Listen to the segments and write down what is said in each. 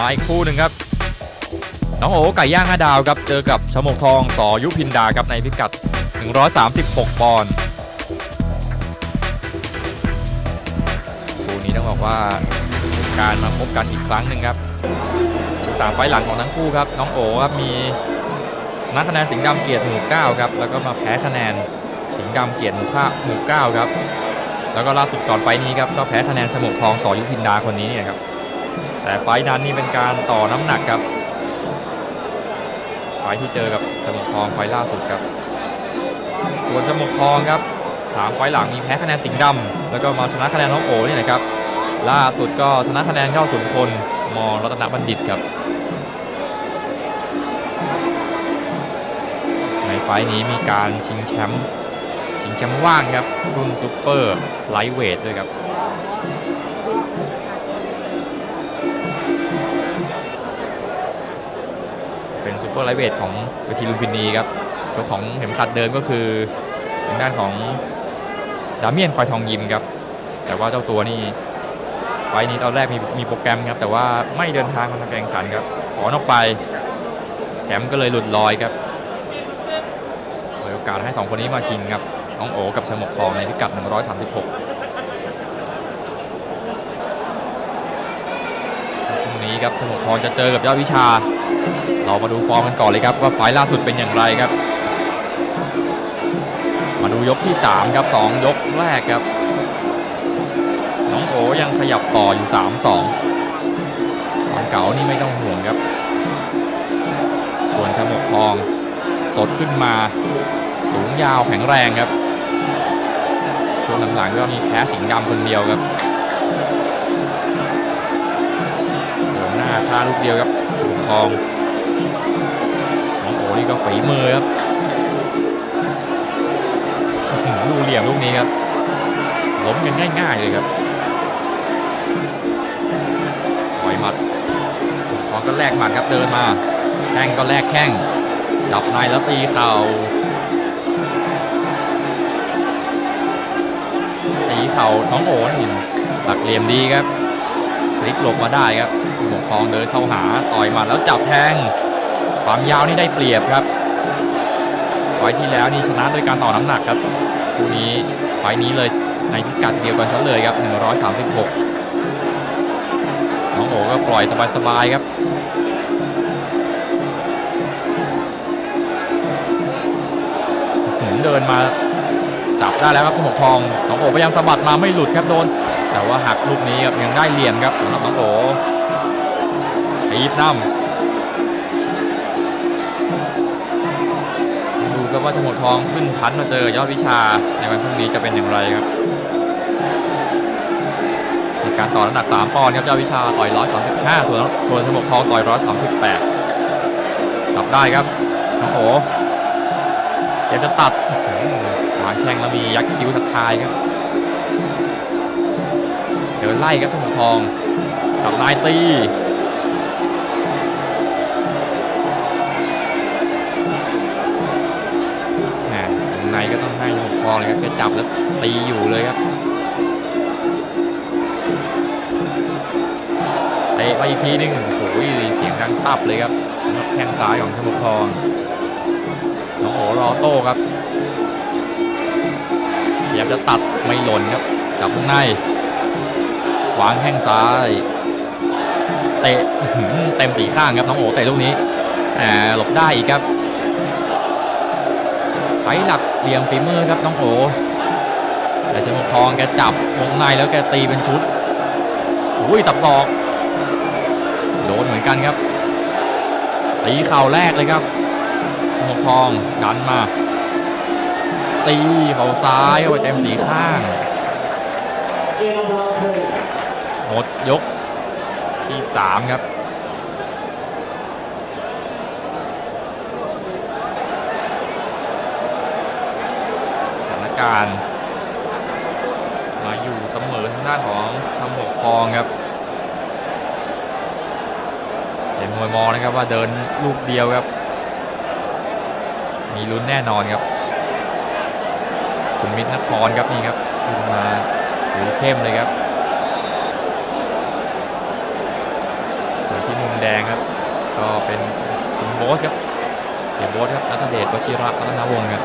มาอีกคู่หนึ่งครับ น้องโอ๋ไก่ย่างห้าดาวครับ เจอกับชมกทองสอยุพินดาครับในพิกัด 136 ปอนด์คู่นี้ต้องบอกว่าการมาพบกันอีกครั้งหนึ่งครับสามไฟหลังของทั้งคู่ครับ น้องโอ๋ครับมีชนะคะแนนสิงห์ดำเกียรติหมู่เก้าครับ แล้วก็มาแพ้คะแนนสิงห์ดำเกียรติหมู่ข้าหมู่เก้าครับ แล้วก็ล่าสุดก่อนไฟนี้ครับก็แพ้คะแนนชมกทองสอยุพินดาคนนี้เนี่ยครับ แต่ไฟนั้นนี่เป็นการต่อน้ำหนักครับไฟที่เจอกับจมูกทองไฟล่าสุดครับส่วนจมูกทองครับสามไฟหลังมีแพ้คะแนนสิงห์ดำแล้วก็มาชนะคะแนนน้องโอนี่นะครับ ล่าสุดก็ชนะคะแนนยอดขุนพลมอรัตนบัณฑิตครับ ในไฟนี้มีการชิงแชมป์ชิงแชมป์ว่างครับรุ่นซูเปอร์ไลท์เวทด้วยครับ เป็นซูเปอร์ไลเวทของเวทีลุมพินีครับเจ้าของเข็มขัดเดิมก็คือทางด้านของดาเมียนคอยทองยิมครับ แต่ว่าเจ้าตัวนี่ไฟนี้ตอนแรกมีมีโปรแกรมครับ แต่ว่าไม่เดินทางมาทำการแข่งขันครับถอนออกไป แชมป์ก็เลยหลุดลอยครับเปิดโอกาสให้สองคนนี้มาชิงครับน้องโอกับชมกทองในพิกัด 136พรุ่งนี้ครับชมกทองจะเจอกับยอดวิชา เรามาดูฟอร์มกันก่อนเลยครับว่าไฟล์ล่าสุดเป็นอย่างไรครับ มาดูยกที่ 3 ครับ 2 ยกแรกครับ น้องโอยังขยับต่ออยู่ 3-2ความเก่านี่ไม่ต้องห่วงครับ ส่วนชมกทอง สดขึ้นมา สูงยาวแข็งแรงครับ ช่วงหลังๆก็มีแพ้สิงห์ดำคนเดียวครับเดินหน้าคาลูกเดียวครับชมกทอง นี่ก็ฝีมือครับอื้อหือดูเหลี่ยมลูกนี้ครับล้มกันง่าย ๆ เลยครับถอยหมัดขอก็แลกหมัดครับเดินมาแข้งก็แลกแข้งจับในแล้วตีเข่าตีเข่าน้องโอนี่หลักเหลี่ยมดีครับพลิกหลบมาได้ครับหมวกทองเดินเข้าหาต่อยหมัดแล้วจับแทง ความยาวนี่ได้เปรียบครับไฟที่แล้วนี่ชนะด้วยการต่อน้ำหนักครับคู่นี้ไฟนี้เลยในพิกัดเดียวกันซะเลยครับ 136 น้องโอก็ปล่อยสบายๆครับเดินมาจับได้แล้วครับสมกทองน้องโอพยายามสะบัดมาไม่หลุดครับโดน แต่ว่าหักลูกนี้ครับยังได้เหลี่ยมครับสำหรับน้องโอตีบน้ำ ครับว่าชมวกทองขึ้นชั้นมาเจอยอดวิชาในวันพรุ่งนี้จะเป็นอย่างไรครับในการต่อน้ำหนัก 3ปอนด์ครับยอดวิชาต่อย 135ส่วนส่วนชมวกทองต่อย 138กลับได้ครับน้องโออยากจะตัดหวางแข้งแล้วมียักษ์คิ้วทักทายครับเดินไล่ครับชมวกทองกับนายตี อเลยครับแกจับแล้วตีอยู่เลยครับเตะไปอีกทีนึงโอ้โหเสียงดังตับเลยครับแข้งซ้ายของชมุกทองน้องโอรอโต้ครับพยายามจะตัดไม่หล่นครับจับวงในวางแข้งซ้ายเตะเต็มสีข้างครับน้องโอเตะลูกนี้แหมหลบได้อีกครับ หลักเหลี่ยมฝีมือครับน้องโอแต่ชมกทองแกจับวงในแล้วแกตีเป็นชุดอุ้ยสับศอกโดนเหมือนกันครับตีเข่าแรกเลยครับชมกทองดันมา ตีเข่าซ้ายเข้าไปเต็มสีข้างหมดยกที่สามครับ สถาน การมาอยู่เสมอทางด้านของชมกทองครับเห็นมวยมองนะครับว่าเดินลูกเดียวครับ มีลุ้นแน่นอนครับ คุณมิตรนครครับนี่ครับขึ้นมาถือเข้มเลยครับส่วนที่มุมแดงครับ ก็เป็นคุณโบ๊ทครับเสียโบ๊ทครับนัทเดชวชิระรัตนาวงศ์ครับ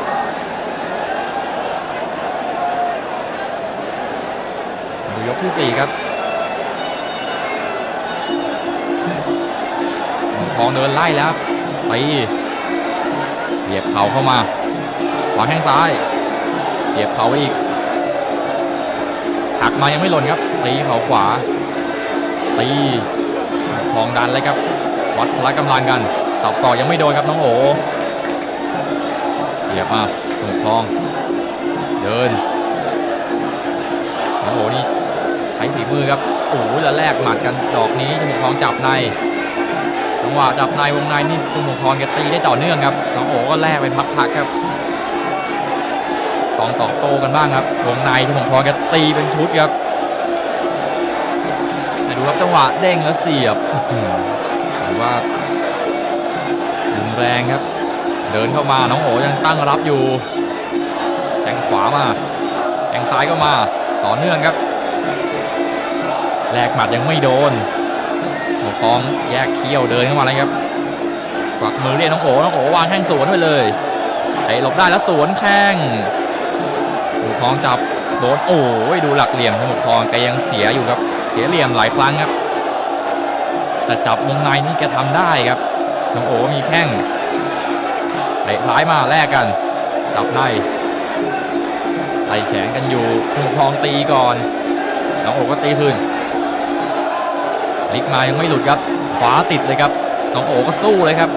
มาดู ยกที่สี่ครับทองเดินไล่แล้วครับตีเสียบเข่าเข้ามาวางแข้งซ้าย เสียบเข่าไปอีกหักมายังไม่หล่นครับตีเข่าขวาตีทองดันเลยครับ วัดพละกำลังกันตอบสอกยังไม่โดนครับน้องโอเสียบมาสมุทรทอง เดินน้องโอนี่ ใช้ฝีมือครับโอ้โหแล้วแลกหมัดกันดอกนี้สมุทรทองจับในจังหวะจับในวงในนี่สมุทรทองแกตีได้ต่อเนื่องครับน้องโอก็แลกเป็นพักๆครับตองตอบโต้กันบ้างครับวงในสมุทรทองแกตีเป็นชุดครับมาดูครับจังหวะเด้งแล้วเสียบถือว่ารุนแรงครับ เดินเข้ามาน้องโอยังตั้งรับอยู่แทงขวามาแทงซ้ายก็มา ต่อเนื่องครับ แลกหมัดยังไม่โดนหัวคองแยกเคี้ยวเดินเข้ามาเลยครับกวักมือเรียกน้องโอ๋น้องโอ๋วางแข้งสวนไปเลยไอ้หลบได้แล้วสวนแข้งสมุทรทองจับโดนโอ้ยดูหลักเหลี่ยมสมุทรทองแกยังเสียอยู่ครับ เสียเหลี่ยมหลายครั้งครับ แต่จับวงในนี่แกทำได้ครับน้องโอมีแข้งเตะซ้ายมาแลกกัน จับในไต่แขนกันอยู่ถุงทองตีก่อนน้องโอ๋ก็ตีคืน ลิกมายังไม่หลุดครับ ขวาติดเลยครับน้องโอก็สู้เลยครับ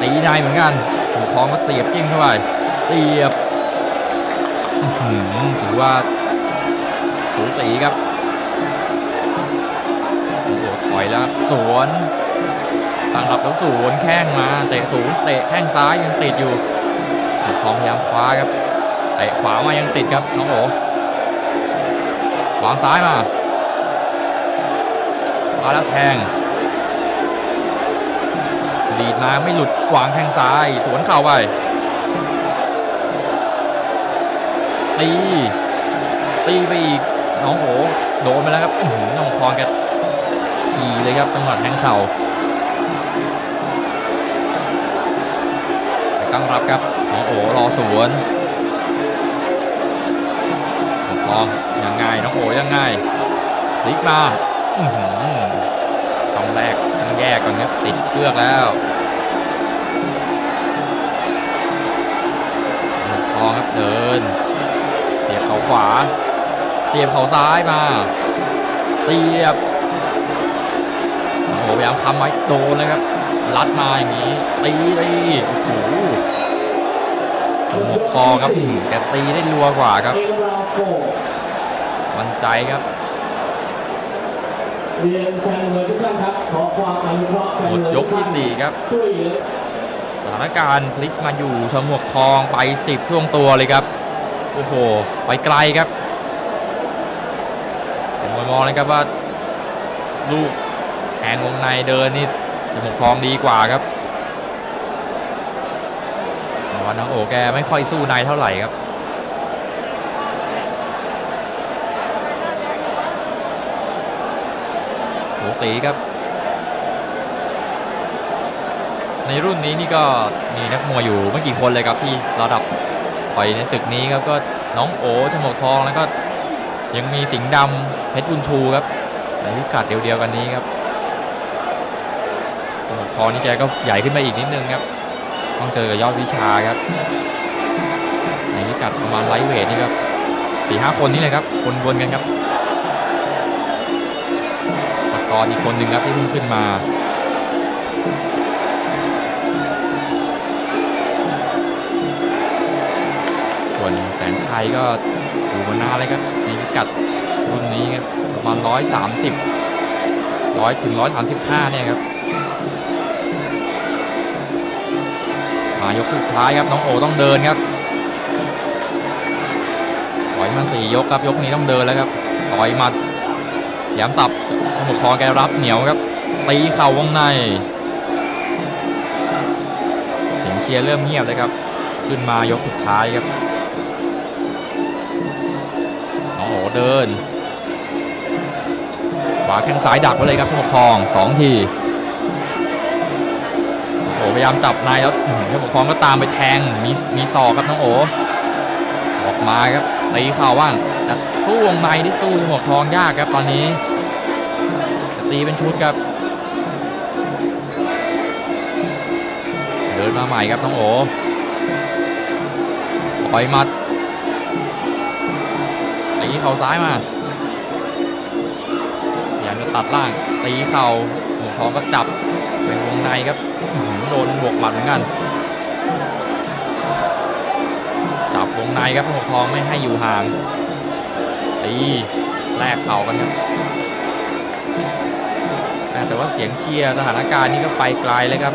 ตีในเหมือนกันถุงทองก็เสียบจิ้มเข้าไปเสียบถือว่าสูสีครับโอ้โหถอยแล้วครับสวนตั้งรับแล้วสวนแข้งมาเตะสูงเตะแข้งซ้ายยังติดอยู่ทองพยายามคว้าครับเตะขวามายังติดครับน้องโอวางซ้ายมา มาแล้วแทงดีดมาไม่หลุดวางแข้งซ้าย สวนเข่าไปตีตีไปอีกน้องโอโดนไปแล้วครับอื้อหือน้องพรแกขี่เลยครับจังหวะแทงเข่าไปตั้งรับครับน้องโอรอสวนน้องทองยังไงน้องโอยังไงพลิกมาอื้ แยกก่อนครับ ติดเชือกแล้วน้องครับเดินเสียบเข่าขวาเสียบเข่าซ้ายมาเสียบโอ้โหพยายามค้ำไว้โดนเลยครับรัดมาอย่างนี้ตีตีโอ้โหหมกคอครับอื้อหือแกตีได้รัวกว่าครับ มั่นใจครับ หมดยกที่สี่ครับสถานการณ์พลิกมาอยู่ชมวกทองไปสิบช่วงตัวเลยครับ โอ้โห ไปไกลครับผมมองเลยครับว่า ลูกแทงวงในเดินนี่ชมวกทองดีกว่าครับว่าน้องโอแกไม่ค่อยสู้ในเท่าไหร่ครับ สูสีครับ ในรุ่นนี้นี่ก็มีนักมวยอยู่ไม่กี่คนเลยครับที่ระดับต่อยในศึกนี้ครับก็น้องโอชมวกทองแล้วก็ยังมีสิงห์ดำเพชรบุญชูครับในพิกัดเดียวๆกันนี้ครับชมวกทองนี่แกก็ใหญ่ขึ้นมาอีกนิดนึงครับ ต้องเจอกับยอดวิชาครับ ในพิกัดประมาณไลท์เวทนี่ครับสี่ห้าคนนี้เลยครับวนๆกันครับ กอนอีกคนหนึ่งครับที่เพิ่งขึ้นมาส่วนแสนชัยก็อยู่มานานเลยครับนพิกัดรุ่นนี้ครับประมาณร้อยสามสิบร้อยถึงร้อยสามสิบห้าเนี่ยครับมายกสุดท้ายครับน้องโอต้องเดินครับต่อยมาสี่ยกครับยกนี้ต้องเดินแล้วครับต่อยมัดแยมสับ สมุทรทองแกรับเหนียวครับตีเข่าวงในเสียงเชียร์เริ่มเงียบเลยครับ ขึ้นมายกสุดท้ายครับโอ้โหเดินขวาแข้งซ้ายดักไว้เลยครับสมุทรทองสองทีโอพยายามจับนายแล้วอื้อหือเพชรปกครองก็ตามไปแทงมีมีศอกครับน้องโอออกมาครับตีเข่าบ้างแต่สู้วงในที่สู้หมวกทองยากครับตอนนี้ ตีเป็นชุดครับ เดินมาใหม่ครับน้องโอต่อยมัดตีเข่าซ้ายมาพยายามจะตัดล่างตีเข่าหมวทองก็จับเป็นวงในครับโดนบวกหมัดเหมือนกัน จับวงในครับหมวทองไม่ให้อยู่ห่างตีแลกเข่ากันครับ แต่ว่าเสียงเชียร์สถานการณ์นี้ก็ไปไกลเลยครับ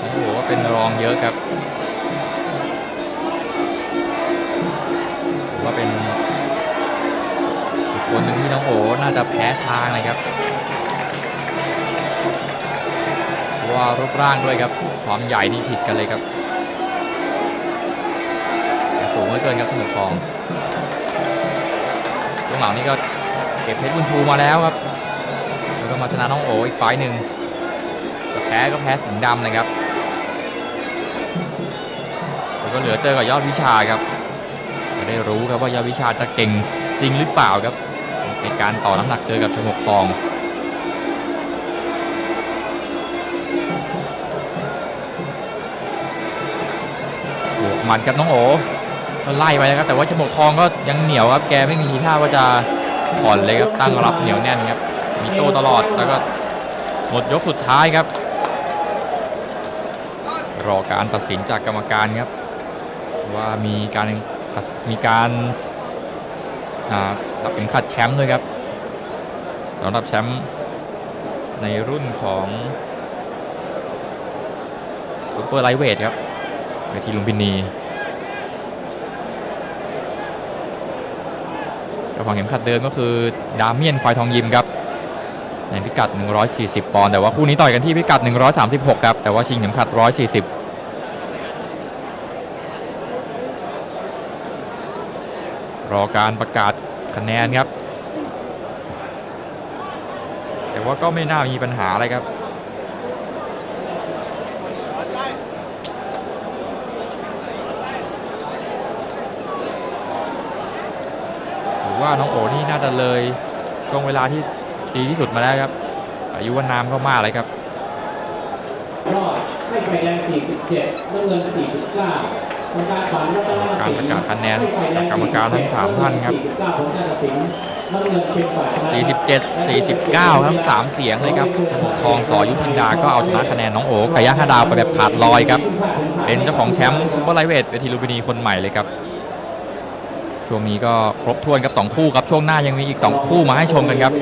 โอ้โหเป็นรองเยอะครับถือว่าเป็นคนหนึ่งที่น้องโอน่าจะแพ้ทางเลยครับว่ารูปร่างด้วยครับความใหญ่นี่ผิดกันเลยครับแต่สูงเหลือเกินครับสมุทรทองช่วงหลังนี่ก็เก็บเพชรบุญชูมาแล้วครับ แล้วก็มาชนะน้องโออีกไฟหนึ่งแต่แพ้ก็แพ้สิงห์ดำนะครับแล้วก็เหลือเจอกับยอดวิชาครับ จะได้รู้ครับว่ายอดวิชาจะเก่งจริงหรือเปล่าครับในการต่อน้ำหนักเจอกับชมกทองบวกหมันกับน้องโอก็ไล่ไปนะครับแต่ว่าชมกทองก็ยังเหนียวครับแกไม่มีทีท่าว่าจะผ่อนเลยครับตั้งรับเหนียวแน่นครับ มีโต้ตลอดแล้วก็หมดยกสุดท้ายครับ รอการตัดสินจากกรรมการครับ ว่ามีการมีการอ่าตัดเป็นขัดแชมป์ด้วยครับสำหรับแชมป์ในรุ่นของซุปเปอร์ไลท์เวทครับเวทีลุมพินีเจ้าของเข็มขัดเดิมก็คือดาเมียนควายทองยิมครับ ในพิกัด 140 ปอนด์แต่ว่าคู่นี้ต่อยกันที่พิกัด 136 ครับ แต่ว่าชิงเข็มขัด 140รอการประกาศคะแนนครับ แต่ว่าก็ไม่น่ามีปัญหาอะไรครับ ถือว่าน้องโอนี่น่าจะเลยช่วงเวลาที่ ดีที่สุดมาแล้วครับ อายุวันนามก็มากเลยครับรอดให้ไฟแดง47น้ำเงิน49กรรมการฝันรัตนการประกาศคะแนนจากกรรมการทั้งสามท่านครับ49ผลการตัดสินน้ำเงินเป็นฝ่ายชนะ47 49 ทั้ง 3 เสียงเลยครับสมุทรทองสอยุพินดา ก็เอาชนะคะแนนน้องโอ๋ไก่ย่างห้าดาวไปแบบขาดลอยครับ เป็นเจ้าของแชมป์ซุปเปอร์ไลท์เวทเวทีลูมพินีคนใหม่เลยครับ ช่วงนี้ก็ครบถ้วนครับ 2 คู่ครับ ช่วงหน้ายังมีอีก 2 คู่มาให้ชมกันครับ